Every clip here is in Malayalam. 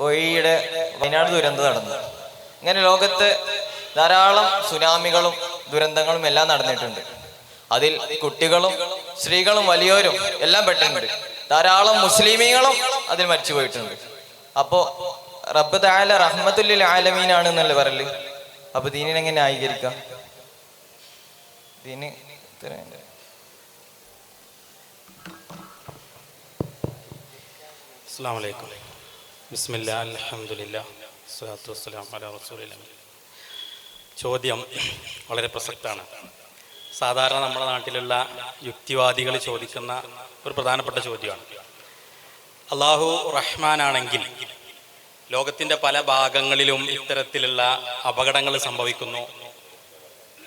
ഈയിടെ വയനാട് ദുരന്തം നടന്നു. ഇങ്ങനെ ലോകത്ത് ധാരാളം സുനാമികളും ദുരന്തങ്ങളും എല്ലാം നടന്നിട്ടുണ്ട്. അതിൽ കുട്ടികളും സ്ത്രീകളും വലിയവരും എല്ലാം പെട്ടിട്ടുണ്ട്. ധാരാളം മുസ്ലിമീങ്ങളും അതിൽ മരിച്ചു പോയിട്ടുണ്ട്. അപ്പോ റബ്ബ് താല റഹ്മത്തുല്ലിൽ ആലമീനാണ് എന്നല്ലേ പറയൽ. അപ്പൊ ദീനിനെ എങ്ങനെ ദീന്. അസ്സാം വലൈക്കും സ്വലാത്തു ചോദ്യം വളരെ പ്രസക്തമാണ്. സാധാരണ നമ്മുടെ നാട്ടിലുള്ള യുക്തിവാദികൾ ചോദിക്കുന്ന ഒരു പ്രധാനപ്പെട്ട ചോദ്യമാണ്. അള്ളാഹു റഹ്മാനാണെങ്കിൽ ലോകത്തിന്റെ പല ഭാഗങ്ങളിലും ഇത്തരത്തിലുള്ള അപകടങ്ങൾ സംഭവിക്കുന്നു.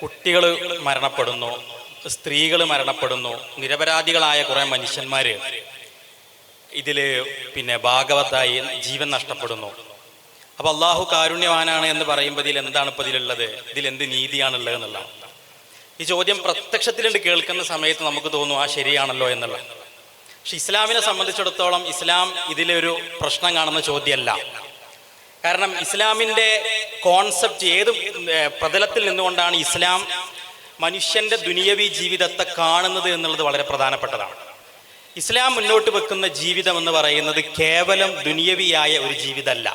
കുട്ടികൾ മരണപ്പെടുന്നു സ്ത്രീകൾ മരണപ്പെടുന്നു നിരപരാധികളായ കുറേ മനുഷ്യന്മാർ ഇതിൽ പിന്നെ ഭാഗവത്തായി ജീവൻ നഷ്ടപ്പെടുന്നു. അപ്പൊ അള്ളാഹു കാരുണ്യവാനാണ് എന്ന് പറയുമ്പോൾ ഇതിൽ എന്താണ് ഇപ്പൊ ഇതിലുള്ളത്? ഇതിൽ എന്ത് നീതിയാണുള്ളത് എന്നുള്ളതാണ്. ഈ ചോദ്യം പ്രത്യക്ഷത്തിലുണ്ട് കേൾക്കുന്ന സമയത്ത് നമുക്ക് തോന്നും ആ ശരിയാണല്ലോ എന്നുള്ള. പക്ഷെ ഇസ്ലാമിനെ സംബന്ധിച്ചിടത്തോളം ഇസ്ലാം ഇതിലൊരു പ്രശ്നം കാണുന്ന ചോദ്യമല്ല. കാരണം ഇസ്ലാമിന്റെ കോൺസെപ്റ്റ് ഏത് പ്രതലത്തിൽ നിന്നുകൊണ്ടാണ് ഇസ്ലാം മനുഷ്യന്റെ ദുനിയവി ജീവിതത്തെ കാണുന്നത് എന്നുള്ളത് വളരെ പ്രധാനപ്പെട്ടതാണ്. ഇസ്ലാം മുന്നോട്ട് വെക്കുന്ന ജീവിതം എന്ന് പറയുന്നത് കേവലം ദുനിയവിയായ ഒരു ജീവിതമല്ല.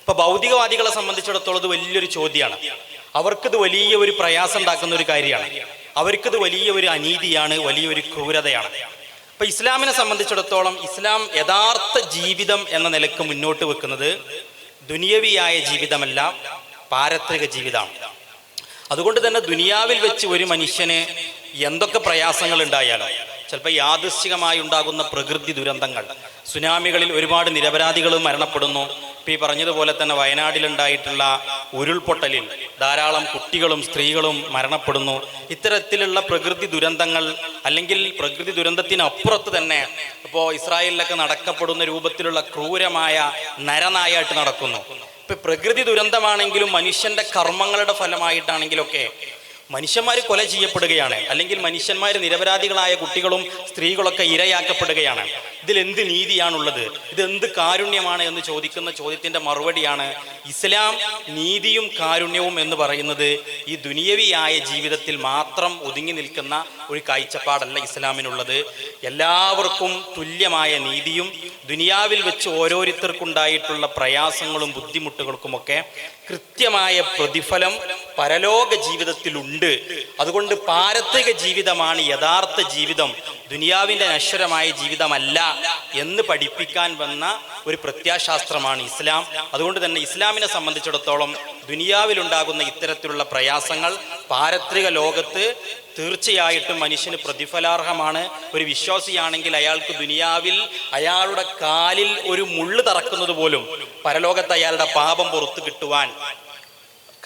ഇപ്പൊ ഭൗതികവാദികളെ സംബന്ധിച്ചിടത്തോളം ഇത് വലിയൊരു ചോദ്യമാണ്. അവർക്കിത് വലിയ ഒരു പ്രയാസം ഉണ്ടാക്കുന്ന ഒരു കാര്യമാണ്. അവർക്കിത് വലിയ ഒരു അനീതിയാണ് വലിയൊരു ക്രൂരതയാണ്. അപ്പൊ ഇസ്ലാമിനെ സംബന്ധിച്ചിടത്തോളം ഇസ്ലാം യഥാർത്ഥ ജീവിതം എന്ന നിലയ്ക്ക് മുന്നോട്ട് വെക്കുന്നത് ദുനിയവിയായ ജീവിതമല്ല പാരത്രിക ജീവിതമാണ്. അതുകൊണ്ട് തന്നെ ദുനിയാവിൽ വെച്ച് ഒരു മനുഷ്യന് എന്തൊക്കെ പ്രയാസങ്ങൾ ഉണ്ടായാലും ചിലപ്പോൾ യാദൃശ്ചികമായി ഉണ്ടാകുന്ന പ്രകൃതി ദുരന്തങ്ങൾ. സുനാമികളിൽ ഒരുപാട് നിരപരാധികൾ മരണപ്പെടുന്നു. ഇപ്പം ഈ പറഞ്ഞതുപോലെ തന്നെ വയനാട്ടിലുണ്ടായിട്ടുള്ള ഉരുൾപൊട്ടലിൽ ധാരാളം കുട്ടികളും സ്ത്രീകളും മരണപ്പെടുന്നു. ഇത്തരത്തിലുള്ള പ്രകൃതി ദുരന്തങ്ങൾ അല്ലെങ്കിൽ പ്രകൃതി ദുരന്തത്തിനപ്പുറത്ത് തന്നെ ഇപ്പോൾ ഇസ്രായേലിലൊക്കെ നടക്കപ്പെടുന്ന രൂപത്തിലുള്ള ക്രൂരമായ നരനായായിട്ട് നടക്കുന്നു. ഇപ്പം പ്രകൃതി ദുരന്തമാണെങ്കിലും മനുഷ്യന്റെ കർമ്മങ്ങളുടെ ഫലമായിട്ടാണെങ്കിലൊക്കെ മനുഷ്യന്മാർ കൊല ചെയ്യപ്പെടുകയാണ്. അല്ലെങ്കിൽ മനുഷ്യന്മാർ നിരപരാധികളായ കുട്ടികളും സ്ത്രീകളൊക്കെ ഇരയാക്കപ്പെടുകയാണ്. ഇതിൽ എന്ത് നീതിയാണുള്ളത്? ഇത് എന്ത് കാരുണ്യമാണ് എന്ന് ചോദിക്കുന്ന ചോദ്യത്തിന്റെ മറുപടിയാണ് ഇസ്ലാം നീതിയും കാരുണ്യവും എന്ന് പറയുന്നത് ഈ ദുനിയവിയായ ജീവിതത്തിൽ മാത്രം ഒതുങ്ങി നിൽക്കുന്ന ഒരു കാഴ്ചപ്പാടല്ല ഇസ്ലാമിനുള്ളത്. എല്ലാവർക്കും തുല്യമായ നീതിയും ദുനിയാവിൽ വെച്ച് ഓരോരുത്തർക്കുണ്ടായിട്ടുള്ള പ്രയാസങ്ങളും ബുദ്ധിമുട്ടുകൾക്കുമൊക്കെ കൃത്യമായ പ്രതിഫലം പരലോക ജീവിതത്തിലുണ്ട്. അതുകൊണ്ട് പാരത്രിക ജീവിതമാണ് യഥാർത്ഥ ജീവിതം. ദുനിയാവിന്റെ നശ്വരമായ ജീവിതമല്ല എന്ന് പഠിപ്പിക്കാൻ വന്ന ഒരു പ്രത്യാശാസ്ത്രമാണ് ഇസ്ലാം. അതുകൊണ്ട് തന്നെ ഇസ്ലാമിനെ സംബന്ധിച്ചിടത്തോളം ദുനിയാവിലുണ്ടാകുന്ന ഇത്തരത്തിലുള്ള പ്രയാസങ്ങൾ പാരത്രിക ലോകത്ത് തീർച്ചയായിട്ടും മനുഷ്യന് പ്രതിഫലാർഹമാണ്. ഒരു വിശ്വാസിയാണെങ്കിൽ അയാൾക്ക് ദുനിയാവിൽ അയാളുടെ കാലിൽ ഒരു മുള്ളു തറക്കുന്നത് പോലും പരലോകത്ത് അയാളുടെ പാപം പുറത്തു കിട്ടുവാൻ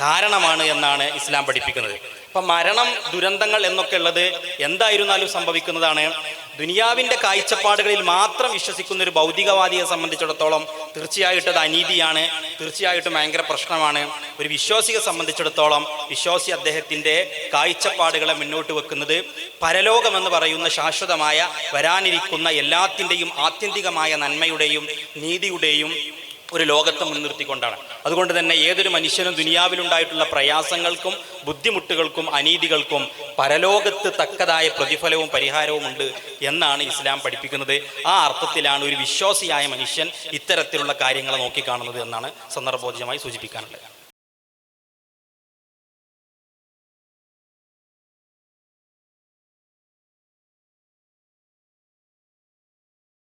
കാരണമാണ് എന്നാണ് ഇസ്ലാം പഠിപ്പിക്കുന്നത്. അപ്പം മരണം ദുരന്തങ്ങൾ എന്നൊക്കെ ഉള്ളത് എന്തായിരുന്നാലും സംഭവിക്കുന്നതാണ്. ദുനിയാവിന്റെ കാഴ്ചപ്പാടുകളിൽ മാത്രം വിശ്വസിക്കുന്ന ഒരു ഭൗതികവാദിയെ സംബന്ധിച്ചിടത്തോളം തീർച്ചയായിട്ടും അത് അനീതിയാണ്. തീർച്ചയായിട്ടും ഭയങ്കര പ്രശ്നമാണ്. ഒരു വിശ്വാസിയെ സംബന്ധിച്ചിടത്തോളം വിശ്വാസി അദ്ദേഹത്തിന്റെ കാഴ്ചപ്പാടുകളെ മുന്നോട്ട് വെക്കുന്നത് പരലോകമെന്ന് പറയുന്ന ശാശ്വതമായ വരാനിരിക്കുന്ന എല്ലാത്തിന്റെയും ആത്യന്തികമായ നന്മയുടെയും നീതിയുടെയും ഒരു ലോകത്തെ മുൻനിർത്തിക്കൊണ്ടാണ്. അതുകൊണ്ട് തന്നെ ഏതൊരു മനുഷ്യനും ദുനിയാവിലുണ്ടായിട്ടുള്ള പ്രയാസങ്ങൾക്കും ബുദ്ധിമുട്ടുകൾക്കും അനീതികൾക്കും പരലോകത്ത് തക്കതായ പ്രതിഫലവും പരിഹാരവും ഉണ്ട് എന്നാണ് ഇസ്ലാം പഠിപ്പിക്കുന്നത്. ആ അർത്ഥത്തിലാണ് ഒരു വിശ്വാസിയായ മനുഷ്യൻ ഇത്തരത്തിലുള്ള കാര്യങ്ങളെ നോക്കിക്കാണുന്നത് എന്നാണ് സന്ദർഭോചിതമായി സൂചിപ്പിക്കാനുള്ളത്.